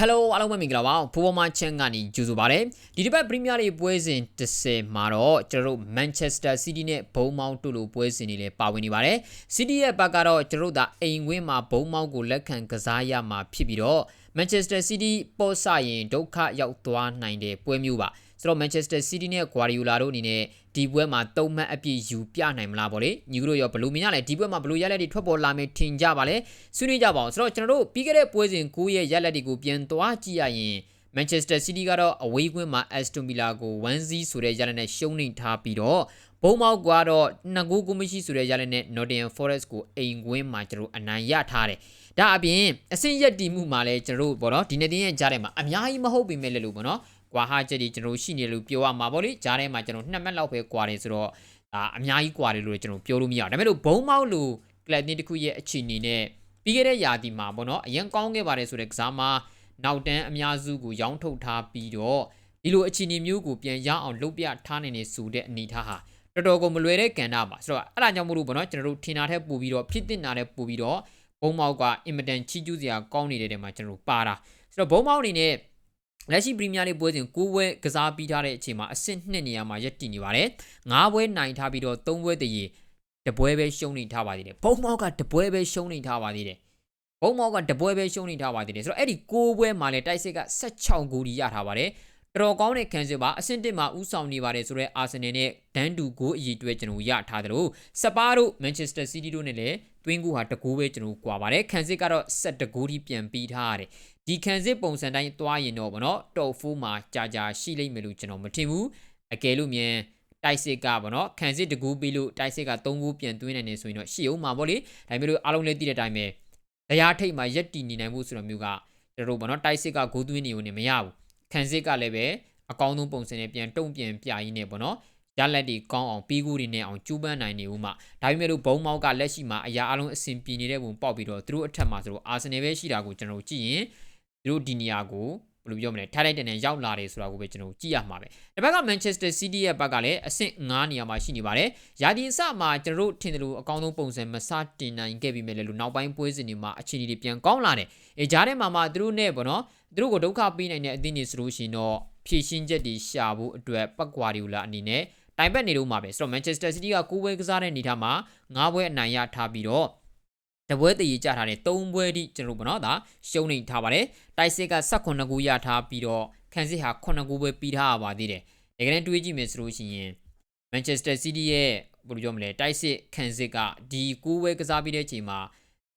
Hello အားလုံးပဲမင်္ဂလာပါဖိုးပေါ်မချန်ကနေကြိုဆိုပါရစေဒီတစ်ပတ်ပရီးမီးယားလိပွဲစဉ်30မှာတော့ကျွန်တော်တို့ Manchester City နဲ့ဘုံမောင်းတို့လိုပွဲစဉ်တွေလည်းပါဝင်နေပါတယ် City ရဲ့ဘက်ကတော့ကျွန်တော်တို့ဒါအိမ်ဝင်းမှာဘုံမောင်းကိုလက်ခံကစားရမှာဖြစ်ပြီးတော့ Manchester City ပေါ်ဆရင်ဒုက္ခရောက်သွားနိုင်တဲ့ပွဲမျိုးပါ ဆိုတော့ Manchester City နဲ့ Guardiola တို့အနေနဲ့ဒီပွဲမှာသုံးမှတ်အပြည့်ယူပြနိုင်မလားပေါ့လေညီတို့ရောဘလို့မြင်ရလဲဒီပွဲမှာဘလို့ရက်လက်တွေထွက်ပေါ်လာမယ်ထင်ကြပါလဲဆွေးနွေးကြပါအောင်ဆိုတော့ကျွန်တော်တို့ပြီးခဲ့တဲ့ပွဲစဉ်9ရဲ့ရက်လက်တွေကိုပြန်သွားကြည့်ရရင် Manchester City ကတော့အဝေးကွင်းမှာ Aston Villa ကို1-0ဆိုတဲ့ရလနဲ့ရှုံးနိမ့်ထားပြီးတော့ဘုံမောက်ကတော့2ဂိုးကိုမရှိဆိုတဲ့ရလနဲ့ Nottingham Forest ကိုအိမ်ကွင်းမှာကျွန်တော်အနိုင်ရထားတယ်။ဒါအပြင်အဆင့်ရက်တီမှုမှာလည်းကျွန်တော်တို့ပေါ့နော်ဒီနေ့တင်းရဲ့ကြားထဲမှာအများကြီးမဟုတ်ပေမဲ့လည်းလို့ပေါ့နော်။ ကွာဟာချက်ဒီကျွန်တော်ရှိနေလို့ပြောရမှာပေါ့လေ။ကြားထဲမှာကျွန်တော်2မှတ်လောက်ပဲကွာတယ်ဆိုတော့ဒါအများကြီးကွာတယ်လို့ကျွန်တော်ပြောလို့မရဘူး။ဒါပေမဲ့လို့ဘုံမောက်လို့ကလပ်တင်းတစ်ခုရဲ့အခြေအနေနဲ့ပြီးခဲ့တဲ့ရာသီမှာပေါ့နော်အရင်ကောင်းခဲ့ပါတယ်ဆိုတဲ့ကစားမှာနောက်တန်းအများစုကိုရောင်းထုတ်ထားပြီးတော့ဒီလိုအခြေအနေမျိုးကိုပြန်ရအောင်လုပ်ပြထားနိုင်နေဆိုတဲ့အနေထားဟာတော်တော်ကိုမလွယ်တဲ့ကဏ္ဍပါဆိုတော့အဲ့ဒါကြောင့်မို့လို့ပေါ့နော်ကျွန်တော်တို့ထင်တာထက်ပိုပြီးတော့ဖြစ်တင်တာထက်ပိုပြီးတော့ဘုံမောက်ကအင်မတန်ချီးကျူးစရာကောင်းနေတဲ့တဲမှာကျွန်တော်တို့ပါတာဆိုတော့ဘုံမောက်အနေနဲ့ လက်ရှိပရီးမီးယားလိပွဲစဉ်9ပွဲကစားပြီးထားတဲ့အချိန်မှာအဆင့်2နေရာမှာရပ်တည်နေပါတယ်9ပွဲနိုင်ထားပြီးတော့3ပွဲတည်းတပွဲပဲရှုံးနေထားပါသေးတယ်ဘုံမောက်ကတပွဲပဲရှုံးနေထားပါသေးတယ်ဘုံမောက်ကတပွဲပဲရှုံးနေထားပါသေးတယ်ဆိုတော့အဲ့ဒီ6ပွဲမှာလည်းတိုက်စစ်က16ဂိုးကြီးရထားပါတယ် တော်တော်ကောင်းတဲ့ခံစစ်ပါအဆင့်1မှာဥဆောင်နေပါတယ်ဆိုတော့အာဆင်နယ်နဲ့ဒန်တူဂိုးအကြီးတွဲကျွန်တော်ရထားတယ်လို့စပါတို့မန်ချက်စတာစီးတီးတို့နဲ့လည်းတွင်းကူဟာတကူပဲကျွန်တော်ကွာပါတယ်ခံစစ်ကတော့7ဂိုးကြီးပြန်ပြီးထားရတယ်ဒီခံစစ်ပုံစံတိုင်းသွားရင်တော့ဗောနော်တော်ဖိုးမှာကြာကြာရှိလိမ့်မယ်လို့ကျွန်တော်မထင်ဘူးအကယ်လို့မြန်တိုက်စစ်ကဗောနော်ခံစစ်တကူပြီးလို့တိုက်စစ်က3ဂိုးပြန်သွင်းနိုင်နေဆိုရင်တော့ရှေ့အောင်မှာဗောလေဒါပေမဲ့လို့အားလုံးလည်းသိတဲ့အတိုင်းပဲတရားထိတ်မှာရက်တီနေနိုင်မှုဆိုတော့မျိုးကကျွန်တော်တို့ဗောနော်တိုက်စစ်ကဂိုးသွင်းနေုံနဲ့မရဘူး ခံစစ်ကလည်းပဲအကောင်းဆုံးပုံစံနဲ့ပြန်တုံ့ပြန်ပြရင်းနဲ့ပေါ့နော်ရလက်တွေကောင်းအောင်ပြီးကူတွေနဲ့အောင်ကျူးပန်းနိုင်နေဦးမှာဒါပေမဲ့လို့ဘုံမောက်ကလက်ရှိမှာအရာအလုံးအဆင်ပြေနေတဲ့ပုံပေါက်ပြီးတော့သူတို့အထက်မှာဆိုတော့အာဆင်နယ်ပဲရှိတာကိုကျွန်တော်တို့ကြည့်ရင်သူတို့ဒီနေရာကို ဘယ်လိုပြောမလဲထားလိုက်တဲ့နဲ့ရောက်လာတယ်ဆိုတာကိုပဲကျွန်တော်ကြည့်ရမှာပဲဒီဘက်က Manchester City ရဲ့ဘက်ကလည်းအဆင့်9နေရာမှာရှိနေပါတယ်ယာဒီအစမှာကျွန်တော်တို့ထင်တယ်လို့အကောင်းဆုံးပုံစံမစတင်နိုင်ခဲ့ပြီးမဲ့လည်းလို့နောက်ပိုင်းပွဲစဉ်တွေမှာအခြေအနေတွေပြန်ကောင်းလာတယ်အဲကြားထဲမှာမှသူတို့နဲ့ပေါ့နော်သူတို့ကိုဒုက္ခပေးနိုင်တဲ့အသင်းတွေဆိုလို့ရှိရင်တော့ဖြည့်ရှင်းချက်တွေရှာဖို့အတွက်ပတ်ကွာဒီလာအနေနဲ့တိုင်ပတ်နေတော့မှာပဲဆိုတော့ Manchester City က9ပွဲကစားတဲ့အနေထားမှာ9ပွဲအနိုင်ရထားပြီးတော့ တပွဲတည်ကြထားတဲ့3ပွဲတိကျွန်တော်တို့ပေါ့နော်ဒါရှုံးနေထားပါတယ်တိုက်စစ်က18ခုရထားပြီးတော့ခန်းစစ်ဟာ9ခုပဲပြီးထားရပါသေးတယ်ဒါကနေ့တွေးကြည့်မယ်ဆိုလို့ရှိရင် Manchester City ရဲ့ဘယ်လိုပြောမလဲတိုက်စစ်ခန်းစစ်ကဒီ9ပွဲကစားပြီးတဲ့အချိန်မှာ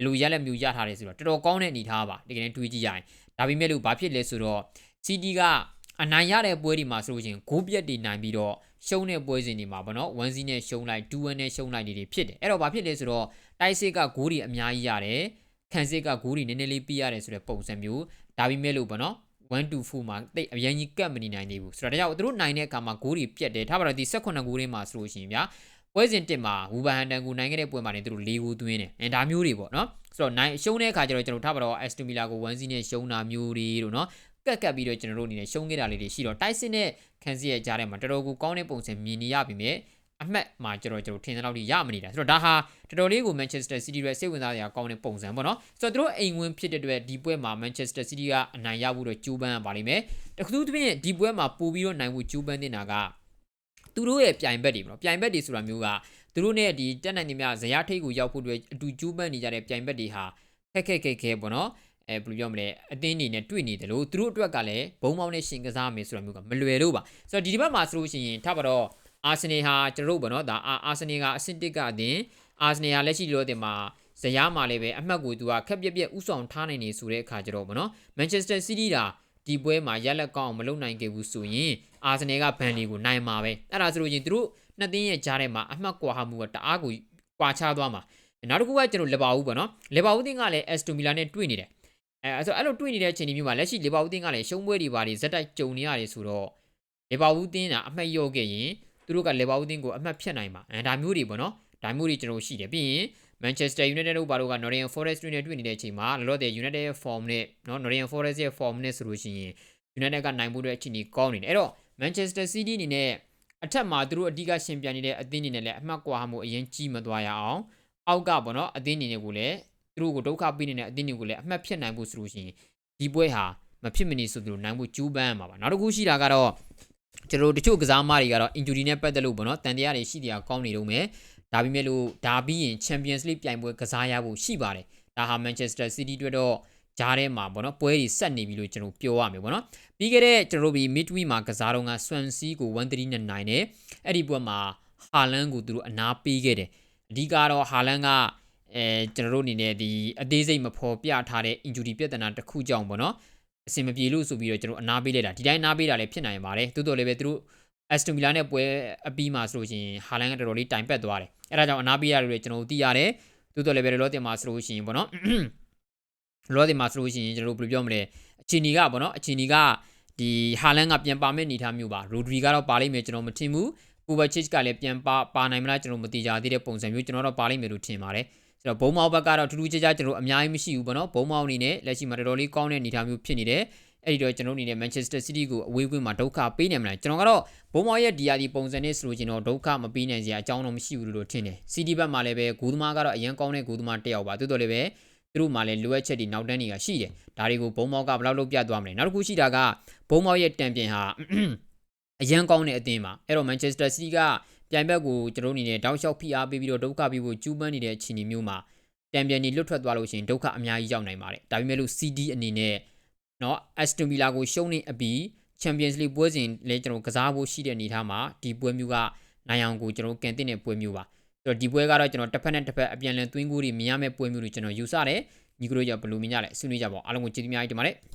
လူရက်လက်မျိုးရထားတယ်ဆိုတော့တော်တော်ကောင်းတဲ့အနေထားပါဒါကနေ့တွေးကြည့်ရရင်ဒါပေမဲ့လို့ဘာဖြစ်လဲဆိုတော့ City က အနိုင်ရတဲ့ပွဲတွေမှာဆိုလို့ချင်းဂိုးပြက်တွေနိုင်ပြီးတော့ရှုံးတဲ့ပွဲစဉ်တွေမှာဗောနော်1 0နဲ့ရှုံးလိုက်2 1နဲ့ရှုံးလိုက်တွေဖြစ်တယ်အဲ့တော့ဘာဖြစ်လဲဆိုတော့တိုက်စစ်ကဂိုးတွေအများကြီးရတယ်ခံစစ်ကဂိုးတွေနည်းနည်းလေးပြရတယ်ဆိုတဲ့ပုံစံမျိုးဒါပေမဲ့လို့ဗောနော်1 2 4မှာတိတ်အရင်ကြီးကတ်မနေနိုင်သေးဘူးဆိုတော့ဒါကြောင့်သူတို့နိုင်တဲ့အခါမှာဂိုးတွေပြက်တယ်ထားပါတော့ဒီ18ဂိုးတွေမှာဆိုလို့ရှိရင်ဗျာပွဲစဉ်တစ်မှာဝူဘန်ဟန်တန်ကိုနိုင်ခဲ့တဲ့ပွဲမှာနေသူတို့၄ဂိုးသွင်းတယ်အဲဒါမျိုးတွေပေါ့နော်ဆိုတော့နိုင်ရှုံးတဲ့အခါကျတော့ကျွန်တော်ထားပါတော့ Aston Villa ကို1 0နဲ့ရှုံးတာမျိုးတွေတို့နော် ကက်ကက်ပြီးတော့ကျွန်တော်တို့အနေနဲ့ရှုံးခဲ့တာလေးတွေရှိတော့တိုက်စစ်နဲ့ခန်းစီရဲ့ကြားထဲမှာတော်တော်ကိုကောင်းတဲ့ပုံစံမြင်နေရပြီမြဲအမှတ်မှာကျွန်တော်ကျွန်တော်ထင်တဲ့လောက်ထိရမနေတာဆိုတော့ဒါဟာတော်တော်လေးကို Manchester City ရဲ့စိတ်ဝင်စားစရာကောင်းတဲ့ပုံစံပေါ့နော်ဆိုတော့သူတို့အိမ်ဝင်ဖြစ်တဲ့အတွက်ဒီပွဲမှာ Manchester City ကအနိုင်ရဖို့တော့ကြိုးပမ်းရပါလိမ့်မယ်တခုသူပြင်ဒီပွဲမှာပို့ပြီးတော့နိုင်ဖို့ကြိုးပမ်းနေတာကသူတို့ရဲ့ပြိုင်ဘက်တွေပေါ့နော်ပြိုင်ဘက်တွေဆိုတာမျိုးကသူတို့နဲ့ဒီတက်နိုင်နေမြဇရာထိတ်ကိုရောက်ဖို့အတွက်အတူကြိုးပမ်းနေကြတဲ့ပြိုင်ဘက်တွေဟာခက်ခက်ခဲခဲပေါ့နော် အဲဘယ်လိုပြောမလဲအသင်းနေနဲ့တွေ့နေတယ်လို့သူတို့အတွက်ကလည်းဘုံမောင်းနဲ့ရှင်ကစားမယ်ဆိုတာမျိုးကမလွယ်တော့ပါဆိုတော့ဒီဒီဘက်မှာဆိုလို့ရှိရင်ထားပါတော့အာဆင်နယ်ဟာကျွန်တော်တို့ပေါ့နော်ဒါအာဆင်နယ်ကအဆင့်တစ်ကအသင်းအာဆင်နယ်ကလက်ရှိလို့တင်မှာဇယားမှာလည်းပဲအမှတ်ကိုသူကခက်ပြက်ပြက်ဥဆောင်ထားနိုင်နေဆိုတဲ့အခါကျတော့ဗောနော်မန်ချက်စတာစီးတီးဒါဒီပွဲမှာရက်လက်ကောင်းမလုပ်နိုင်ခဲ့ဘူးဆိုရင်အာဆင်နယ်ကဘန်လီကိုနိုင်မှာပဲအဲ့ဒါဆိုလို့ရင်သူတို့နှစ်သင်းရဲ့ကြားထဲမှာအမှတ်ကွာဟမှုကတအားကိုကွာခြားသွားမှာနောက်တစ်ခုကကျွန်တော်လေဘာဦးပေါ့နော်လေဘာဦးတင်းကလည်းအက်စတိုမီလာနဲ့တွေ့နေတယ် အဲဆိုအဲ့လိုတွေ့နေတဲ့အချိန်ဒီမျိုးမှာလက်ရှိလေဘာဦးတင်းကလည်းရှုံးပွဲတွေပါတွေဇက်တိုက်ကြုံနေရတယ်ဆိုတော့လေဘာဦးတင်းကအမှတ်ရော့ခဲ့ရင်သူတို့ကလေဘာဦးတင်းကိုအမှတ်ဖြတ်နိုင်မှာအဲဒါမျိုးတွေပေါ့နော်ဒါမျိုးတွေကျွန်တော်ရှိတယ်ပြီးရင် Manchester United တို့ဘာလို့က Nottingham Forest တွေနဲ့တွေ့နေတဲ့အချိန်မှာလောလောဆယ် United ရဲ့ form နဲ့နော် Nottingham Forest ရဲ့ form နဲ့ဆိုလို့ရှိရင် United ကနိုင်ဖို့အတွက်အခြေအနေကောင်းနေတယ်အဲ့တော့ Manchester City အနေနဲ့အထက်မှာသူတို့အဓိကရှင်ပြန်နေတဲ့အသင်းအနေနဲ့လည်းအမှတ်ကွာမှုအရင်ကြီးမသွားရအောင်အောက်ကပေါ့နော်အသင်းအနေနဲ့ကိုလည်း သူတို့ကိုဒုက္ခပေးနေတဲ့အသင်းတွေကိုလည်းအမှတ်ဖြစ်နိုင်ဖို့ဆိုလို့ရှိရင်ဒီပွဲဟာမဖြစ်မနေဆိုသလိုနိုင်ဖို့ကြိုးပမ်းရမှာပါနောက်တစ်ခုရှိတာကတော့ကျွန်တော်တို့တချို့ကစားမတွေကတော့ injury နဲ့ပတ်သက်လို့ပေါ့နော်တန်တရားတွေရှိတရားကောင်းနေတော့မယ်ဒါပေမဲ့လို့ဒါပြီးရင် Champions League ပြိုင်ပွဲကစားရဖို့ရှိပါတယ်ဒါဟာ Manchester City အတွက်တော့ဂျားထဲမှာပေါ့နော်ပွဲတွေဆက်နေပြီလို့ကျွန်တော်ပြောရမယ်ပေါ့နော်ပြီးခဲ့တဲ့ကျွန်တော်တို့ဒီ midweek မှာကစားတော့က Swansea ကို1-3နဲ့နိုင်တယ်အဲ့ဒီပွဲမှာဟာလန်ကိုသူတို့အနာပေးခဲ့တယ်အဓိကတော့ဟာလန်က အဲကျွန်တော်တို့အနေနဲ့ဒီအသေးစိတ်မဖော်ပြထားတဲ့ injury ပြဿနာတစ်ခုကြောင့်ပေါ့နော်အဆင်မပြေလို့ဆိုပြီးတော့ကျွန်တော်အနာပေးလိုက်တာဒီတိုင်းနာပေးတာလည်းဖြစ်နိုင်ပါတယ်တိုးတော်လည်းပဲသူတို့ Aston Villa နဲ့ပွဲအပြီးမှာဆိုလို့ရှိရင်ဟာလန်ကတော်တော်လေးတိုင်ပတ်သွားတယ်အဲဒါကြောင့်အနာပေးရတယ်လို့ကျွန်တော်တို့သိရတယ်တိုးတော်လည်းပဲလောတင်မှာဆိုလို့ရှိရင်ပေါ့နော်လောတင်မှာဆိုလို့ရှိရင်ကျွန်တော်တို့ဘယ်လိုပြောမလဲအချီနီကပေါ့နော်အချီနီကဒီဟာလန်ကပြန်ပါမဲ့အနေထားမျိုးပါရိုဒရီကတော့ပါလိမ့်မယ်ကျွန်တော်မထင်ဘူးပူဘချစ်ကလည်းပြန်ပါပါနိုင်မလားကျွန်တော်မသိကြသေးတဲ့ပုံစံမျိုးကျွန်တော်တော့ပါလိမ့်မယ်လို့ထင်ပါတယ် ဆိုတော့ဘုံမောက်ဘက်ကတော့ထူးထူးခြားခြားကျွန်တော်အများကြီးမရှိဘူးပေါ့နော်ဘုံမောက်အနေနဲ့လက်ရှိမှာတော်တော်လေးကောင်းတဲ့အနေအထားမျိုးဖြစ်နေတယ်အဲ့ဒီတော့ကျွန်တော်အနေနဲ့ Manchester City ကိုအဝေးကွင်းမှာဒုက္ခပေးနိုင်မလားကျွန်တော်ကတော့ဘုံမောက်ရဲ့ဒီယာဒီပုံစံနဲ့ဆိုလို့ကျွန်တော်ဒုက္ခမပေးနိုင်စရာအကြောင်းတော့မရှိဘူးလို့ထင်တယ် City ဘက်မှာလည်းပဲဂိုးသမားကတော့အရင်ကောင်းတဲ့ဂိုးသမားတစ်ယောက်ပါတိုးတော်လည်းပဲသူတို့မှလည်းလိုအပ်ချက်တွေနောက်တန်းတွေကရှိတယ်ဒါတွေကိုဘုံမောက်ကဘယ်လောက်လုပ်ပြသွားမလဲနောက်တစ်ခုရှိတာကဘုံမောက်ရဲ့တံပြန်ဟာအရန်ကောင်းတဲ့အသင်းပါအဲ့တော့ Manchester City က ပြိုင်ဘက်ကိုကျွန်တော်အနေနဲ့တောက်လျှောက်ဖိအားပေးပြီးတော့ဒုက္ခပေးဖို့ကျူးပန်းနေတဲ့အခြေအနေမျိုးမှာတံပြန်ကြီးလွတ်ထွက်သွားလို့ရှိရင်ဒုက္ခအများကြီးရောက်နိုင်ပါတယ်ဒါပေမဲ့လို့ CD အနေနဲ့เนาะ Aston Villa ကိုရှုံးနေအပြီး Champions League ပွဲစဉ်လည်းကျွန်တော်ကစားဖို့ရှိတဲ့အနေအထားမှာဒီပွဲမျိုးကနိုင်အောင်ကိုကျွန်တော်ကန်တင်တဲ့ပွဲမျိုးပါဆိုတော့ဒီပွဲကတော့ကျွန်တော်တစ်ဖက်နဲ့တစ်ဖက်အပြန်အလှန်သွင်းကိုတွေမြင်ရမယ့်ပွဲမျိုးတွေကျွန်တော်ယူဆတယ်ညီကတို့ကြောင့်ဘယ်လိုမြင်ကြလဲဆွေးနွေးကြပါဦးအားလုံးကိုကျေးဇူးများကြီးတင်ပါတယ်